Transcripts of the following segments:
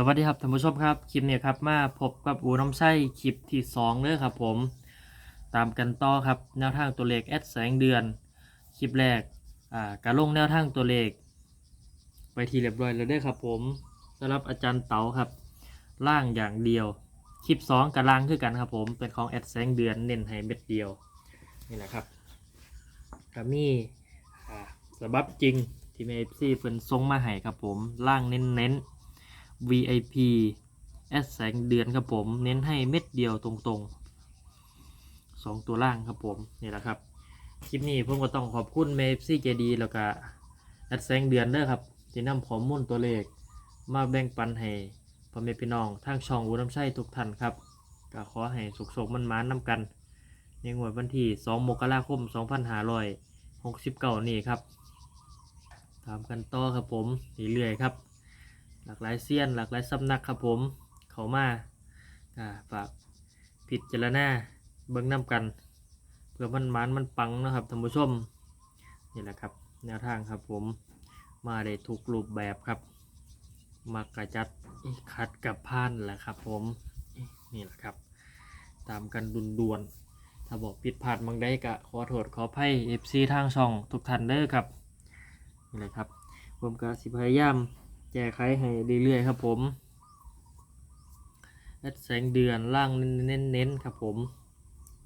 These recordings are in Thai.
สวัสดีครับท่านผู้ชมครับ คลิปนี้ครับมาพบกับอูน้ำไส้คลิปที่สองเลยครับผม ตามกันต่อครับแนวทางตัวเลขแอดแสงเดือน คลิปแรกอ่าการลงแนวทางตัวเลข ไปทีเรียบร้อยแล้วด้ครับผมสำหรับอาจารย์เต๋าครับ ล่างอย่างเดียว คลิปสองกับล่างคือกันครับผม เป็นของแอดแสงเดือนเน้นให้เม็ดเดียวนี่แหละครับก็มีอ่าสบับจริงที่เมฟซีเพิ่นส่งมาให้ครับผมล่างเน้นๆ VIP แอดแสงเดือนครับผม เน้นให้เม็ดเดียวตรงๆสองตัวล่างครับผมนี่แหละครับ คลิปนี้ผมก็ต้องขอบคุณเมฟซี่เจดีแล้วก็แอดแสงเดือนเด้อครับที่นำข้อมูลตัวเลข มาแบ่งปันให้พ่อแม่พี่น้องทางช่องอูน้ำใช้ทุกท่านครับก็ขอให้สุขๆมันมานนำกัน ในงวดวันที่ 2 มกราคม 2569 นี่ครับ ตามกันต่อครับผมเรื่อยๆครับ หลากหลายเซียนหลากหลายสำนักครับผม เขามาฝากผิดเจรณาเบิ่งน้ำกัน เพื่อมันมันมันปังนะครับท่านผู้ชมนี่แหละครับ แนวทางครับผมมาได้ทุกรูปแบบครับมักระจัดคัดกับพานแหละครับผมนี่แหละครับ ตามกันดุนดวนๆถ้าบอกผิดพลาดบางได้ก็ขอโทษขออภัย FC ทางช่องทุกท่านเด้อครับนี่แหละครับผมก็สิพยายาม แก้ไขให้เรื่อยๆครับผมแอดแสงเดือนล่างเน้นๆครับผม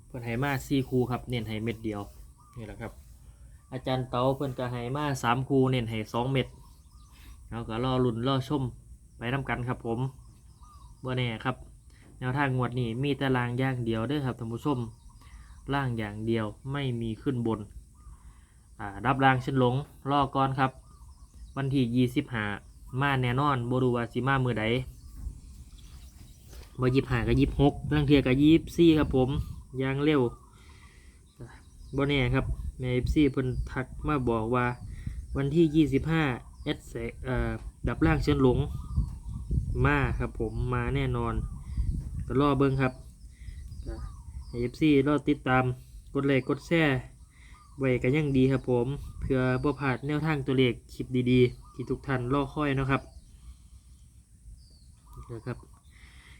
เพิ่นให้มา4คูครับเน้นให้เม็ดเดียวนี่แหละครับ อาจารย์เต๋าเพิ่นก็ให้มา3คูเน้นให้2เม็ดเราก็รอลุ้นรอชมไปนํกันครับผมบ่แน่ครับ แนวทางงวดนี้มีต่ล่างอย่างเดียวด้อครับท่านผู้ชมล่างอย่างเดียวไม่มีขึ้นบนอ่าดับรางเช่นหลงรอก่อนครับ วันที่ยี่สิบห้า มาแน่นอนบรูว่าสิมามือใดบ่ยิบหากับยิบหกลังเทียกับยิบสี่ครับผมยางเร็วบ่แน่ครับแม่ยิบสี่เพิ่นทักมาบอกว่าวันที่ยี่สิบห้าเอสเอ่อดับล่างเชิญหลงมาครับผมมาแน่นอนก็รอเบิ้งครับเอฟซีรอติดตามกดไลค์กดแชร์ไว้กันยังดีครับผม เพื่อบ่พลาดแนวทางตัวเลขคลิปดีๆ ที่ทุกท่านรอคอยนะครับนะครับ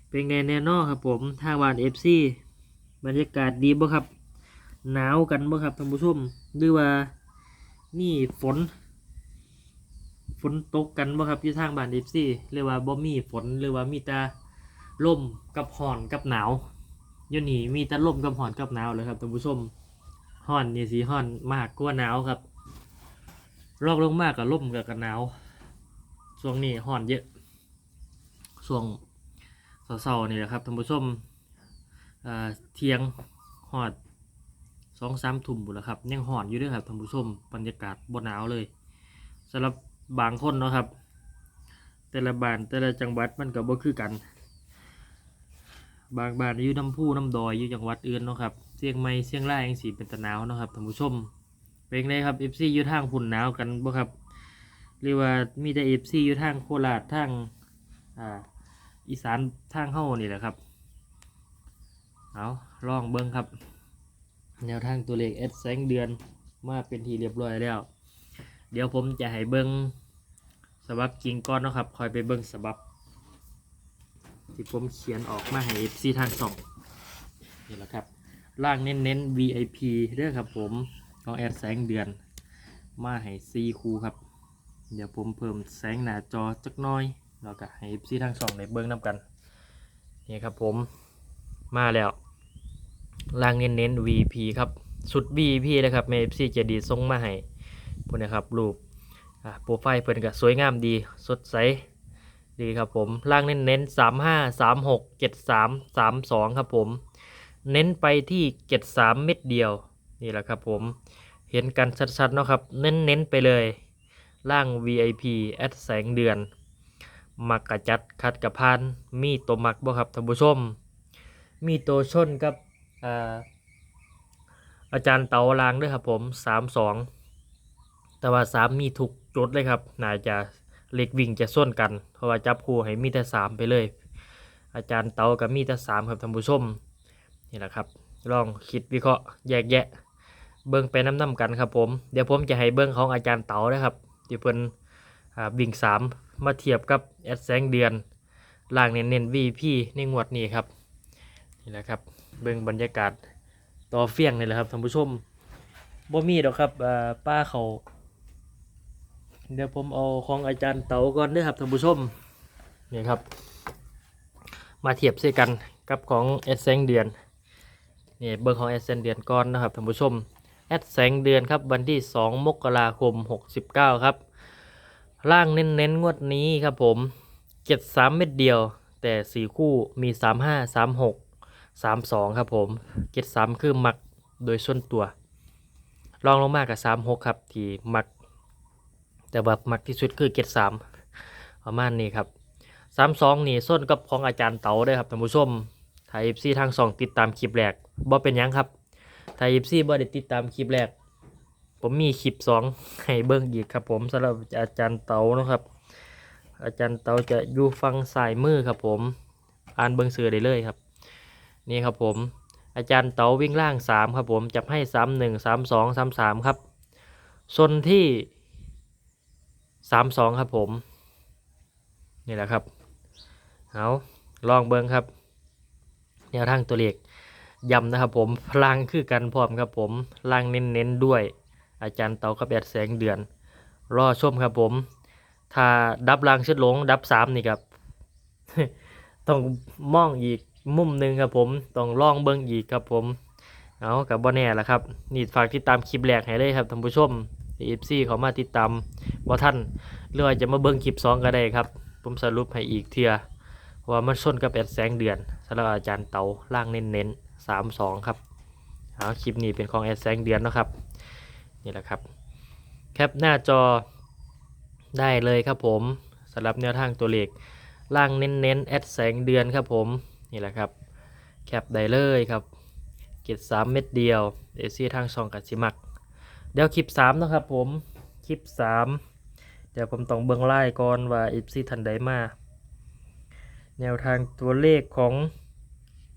เป็นไงแน่นอนครับผมทางวานเอฟซีบรรยากาศดีบ่ครับ หนาวกันบ่ครับท่านผู้ชมหรือว่ามีฝน ฝนตกกันบ่ครับที่ทางบ้านเอฟซีเรียกว่าบ่มีฝนหรือว่ามีแต่ลมกับห่อนกับหนาวอยู่นี่มีแต่ลมกับห่อนกับหนาวเลยครับท่านผู้ชมฮ้อนนี่สีฮ้อนมากกว่าหนาวครับ รอกลงมากกับลมกับกันหนาวช่วงนี้ฮ้อนเยอะช่วงเสาร์นี่แหละครับท่านผู้ชมเที่ยงฮอดสองสามทุ่มบุนแล้วครับยังฮ้อนอยู่ด้วยครับท่านผู้ชมบรรยากาศบนหนาวเลยสำหรับบางคนเนาะครับ แต่ละบ้านแต่ละจังหวัดมันก็บ่คือกัน บางบ้านอยู่น้ำพุน้ำดอยอยู่จังหวัดอื่นเนาะครับเชียงใหม่เชียงรายยังสีเป็นตะหนาวเนาะครับท่านผู้ชม เป็นไงครับเอฟซีอยู่ทางพุ่นหนาวกันบ่ครับหรือว่ามีแต่เอฟซีอยู่ทางโคราชทางอ่าอีสานทางเฮ้านี่แหละครับเอาลองเบิ้งครับ แนวทางตัวเลขเอสแสงเดือนมาเป็นทีเรียบร้อยแล้ว เดี๋ยวผมจะให้เบิ้งสบับจริงก่อนนะครับ คอยไปเบิ้งสบับที่ผมเขียนออกมาให้ FC ทางสองนี่แหละครับ ล่างเน้นเน้นๆ VIP เด้อครับผม ของแอดแสงเดือน มาให้ซีคูครับ เดี๋ยวผมเพิ่มแสงหน้าจอจักน้อยแล้วก็ให้ FC ทางสองในเบิ้องน้ำกัน นี่ครับผมมาแล้วล่างเน้นเน้นๆ VP ครับสุด VP นะครับเม FC จะดีส่งมาให้พวกนะครับรูปโปรไฟล์เพิ่นก็สวยงามดีสดใสดีครับผมล่างเน้นเน้นสามห้าสามหกเจ็ดสามสามสองครับผม เน้นไปที่เจ็ดสามเม็ดเดียว นี่แหละครับผมเห็นกันชัดๆเนาะครับ เน้นๆไปเลยล่าง VIP แอดแสงเดือน มักกะจัดคัดกระพาน มีตัวมักบ่ครับท่านผู้ชม มีตัวชนกับอาอาจารย์เตาลางด้วยครับผมสามสองแต่ว่าสามมีทุกจุดเลยครับ น่าจะเล็กวิ่งจะส้นกัน เพราะว่าจับคู่ให้มีแต่สามไปเลย อาจารย์เตากับมีแต่สามครับท่านผู้ชม นี่แหละครับ ลองคิดวิเคราะห์แยกแยะ เบิ้งไปน้ำน้ำกันครับผมเดี๋ยวผมจะให้เบิ้งของอาจารย์เต๋านะครับที่เพิ่นอ่าวิ่งสามมาเทียบกับแอดแสงเดือนล่างเน้นๆ VP ในงวดนี้ครับนี่แหละครับเบิ่งบรรยากาศต่อเฟี้ยงนี่แหละครับท่านผู้ชมบ่มีดอกครับอ่าป้าเขาเดี๋ยวผมเอาของอาจารย์เต๋าก่อนด้อครับท่านผู้ชมนี่ครับ มาเทียบใส่กันกับของเอสแสงเดือนนี่เบอร์ของเอสแสงเดือนก่อนนะครับท่านผู้ชม แอดแสงเดือนครับวันที่ 2 มกราคม 69 ครับ ล่างเน้นๆงวดนี้ครับผมเจ็ดสามเม็ดเดียว แต่สี่คู่มี 35 36 32 ครับผมเจ็ดสามคือมักโดยส่วนตัว ลองลงมากกับ 36 ครับ ที่มัก แต่แบบมักที่สุดคือเจ็ดสามประมาณนี้ครับสามสองนี่ส้นกับของอาจารย์เต๋าด้วยครับท่านผู้ชมไทยเอฟซีทางสองติดตามคลิปแรกบ่เป็นยังครับ ไทยเอฟซีบ่ได้ติดตามคลิปแรก ผมมีคลิปสองให้เบิ่งอีกครับผมสำหรับอาจารย์เต๋านะครับ อาจารย์เต๋าจะอยู่ฟังสายมือครับผม อ่านเบิ่งสื่อได้เลยครับ นี่ครับผม อาจารย์เต๋าวิ่งล่างสามครับผมจับให้สามหนึ่งสามสองสามสามครับส่วนที่สามสองครับผม นี่แหละครับเอาลองเบิ้งครับแนวทางตัวเลข ย้ำนะครับผมพลังคือกันพร้อมครับผมล่างเน้นๆด้วย อาจารย์เตากับแอดแสงเดือน รอชมครับผม ถ้าดับล่างชุดหลง ดับสามนี่ครับ ต้องมองอีกมุมหนึ่งครับผม ต้องลองเบิ้งอีกครับผม เอากับบอแน่ละครับ นี่ฝากติดตามคลิปแรกให้เลยครับท่านผู้ชมเอฟซีเขามาติดตามบ่ท่านหรือว่าจะมาเบิ้งคลิปสองก็ได้ครับ ผมสรุปให้อีกเทื่อเพราว่ามันส้นกับแอดแสงเดือนสำหรับอาจารย์เตาล่างเน้นๆ สามสองครับเอาคลิปนี้เป็นของแอดแสงเดือนนะครับนี่แหละครับ แคปหน้าจอได้เลยครับผมสำหรับแนวทางตัวเลขล่างเน้นๆแอดแสงเดือนครับผมนี่แหละครับแคปได้เลยครับเก็ดสามเม็ดเดียวเอซี่ทางช่องกัดสิมัก เดี๋ยวคลิปสามนะครับผมคลิปสามเดี๋ยวผมต้องเบิ่งไล่ก่อนว่าเอซี่ทันใดมาแนวทางตัวเลขของ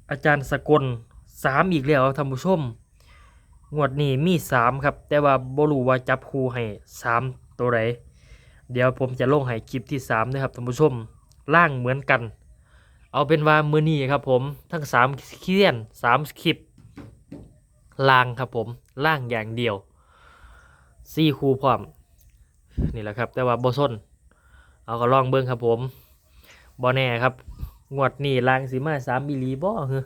อาจารย์สกล สามอีกแล้วท่านผู้ชมงวดนี้มีสามครับ แต่ว่าบ่รู้ว่าจับคูให้สามตัวไหนเดี๋ยวผมจะลงให้คลิปที่สามนะครับท่านผู้ชมล่างเหมือนกัน เอาเป็นว่ามือนี้ครับผมทั้งสามเขียนสามคลิปล่างครับผมล่างอย่างเดียวซี่คูพร้อมนี่แหละครับ แต่ว่าบส้นเอาก็ลองเบิ้งครับผมบอแน่ครับ งวดนี้ล่างสีมาสามมิลลีบ่เฮ้อ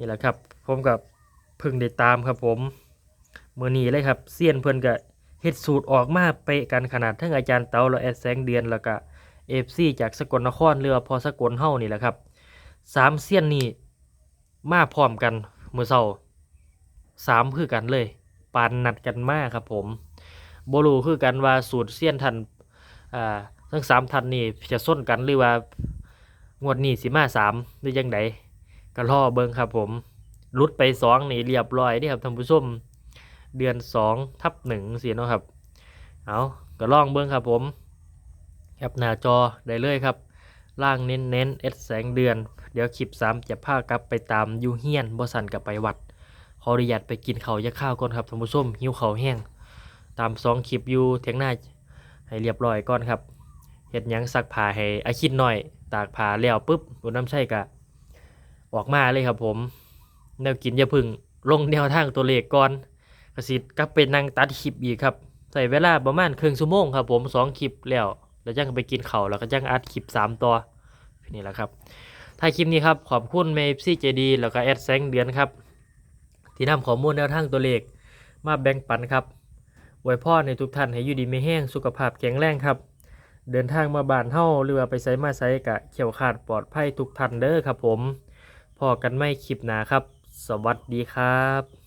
นี่แหละครับ ผมกับเพิ่งได้ตามครับผมเมื่อนี้เลยครับเซียนเพิ่นก็เฮ็ดสูตรออกมาเป๊ะกันขนาดทั้งอาจารย์เตาและแอดแสงเดือนแล้วก็เอฟซีจากสกลนครเรือพอสกลเฮานี่แหละครับสามเซียนนี่มาพร้อมกันเมื่อเช้าสามคือกันเลยปานนัดกันมากครับผมโบลูคือกันว่าสูตรเซียนทันอ่าทั้งสามทันนี่จะส้นกันหรือว่างวดนี้สิมาสามหรือยังไง ก็รอเบิ่งครับผมรุดไปสองนี่เรียบร้อยนี่ครับท่านผู้ชมเดือนสองทับหนึ่งเสียเนาะครับ เอาก็ล่องเบิ่งครับผมแคปหน้าจอได้เลยครับ ล่างเน้นเน้นเอสแสงเดือน เดี๋ยวคลิปสามจะพากลับไปตามยูเฮียนบ่สันกับไปวัดขออนุญาตไปกินเขายาข้าวก่อนครับท่านผู้ชมหิวเขาแห้ง ตามสองคลิปอยู่เทียงหน้าให้เรียบร้อยก่อนครับเห็ดหยังซักผ้าให้อาคิดหน่อย ตากผ้าแล้วปุ๊บบุญน้ำใช่กะ ออกมาเลยครับผม แนวกินอย่าพึ่งลงแนวทางตัวเลขก่อนกสิกลับไปนั่งตัดคลิปอีกครับใส่เวลาประมาณครึ่งชั่วโมงครับผมสองคลิปแล้วแล้วจังไปกินเขาแล้วก็จังอัดคลิปสามตัวนี่แหละครับถ้ายคลิปนี้ครับขอบคุณเมฟซี่เจดีแล้วก็แอดแซงเดือนครับ ที่นำข้อมูลแนวทางตัวเลขมาแบ่งปันครับไว้พ่อในทุกท่านให้อยู่ดีไม่แห้งสุขภาพแข็งแรงครับ เดินทางมาบ้านเฮาหรือว่าไปไสมาไสกะเขียวขาดปลอดภัยทุกท่านเด้อครับผม พอกันไม่คลิปหนาครับ สวัสดีครับ